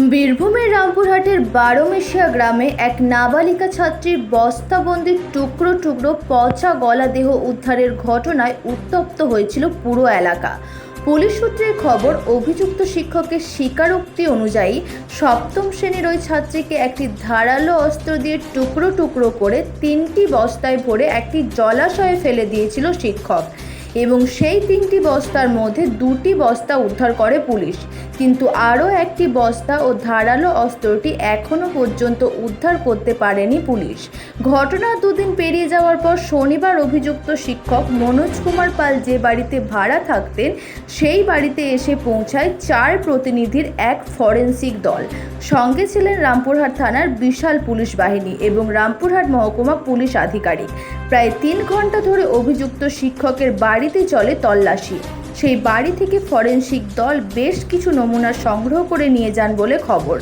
বীরভূমের রামপুরহাটের বারোমেশিয়া গ্রামে এক নাবালিকা ছাত্রীর বস্তাবন্দির টুকরো টুকরো পচা গলা দেহ উদ্ধারের ঘটনায় উত্তপ্ত হয়েছিল পুরো এলাকা। পুলিশ সূত্রের খবর, অভিযুক্ত শিক্ষকের স্বীকারোক্তি অনুযায়ী সপ্তম শ্রেণির ওই ছাত্রীকে একটি ধারালো অস্ত্র দিয়ে টুকরো টুকরো করে তিনটি বস্তায় ভরে একটি জলাশয়ে ফেলে দিয়েছিল শিক্ষক। এবং সেই তিনটি বস্তার মধ্যে দুটি বস্তা উদ্ধার করে পুলিশ। কিন্তু আরও একটি বস্তা ও ধারালো অস্ত্রটি এখনও পর্যন্ত উদ্ধার করতে পারেনি পুলিশ। ঘটনা দুদিন পেরিয়ে যাওয়ার পর শনিবার অভিযুক্ত শিক্ষক মনোজ কুমার পাল যে বাড়িতে ভাড়া থাকতেন, সেই বাড়িতে এসে পৌঁছায় চার প্রতিনিধির এক ফরেন্সিক দল। সঙ্গে ছিলেন রামপুরহাট থানার বিশাল পুলিশ বাহিনী এবং রামপুরহাট মহকুমা পুলিশ আধিকারিক। প্রায় তিন ঘণ্টা ধরে অভিযুক্ত শিক্ষকের বাড়িতে চলে তল্লাশি। সেই বাড়ি থেকে ফরেনসিক দল বেশ কিছু নমুনা সংগ্রহ করে নিয়ে যান বলে খবর।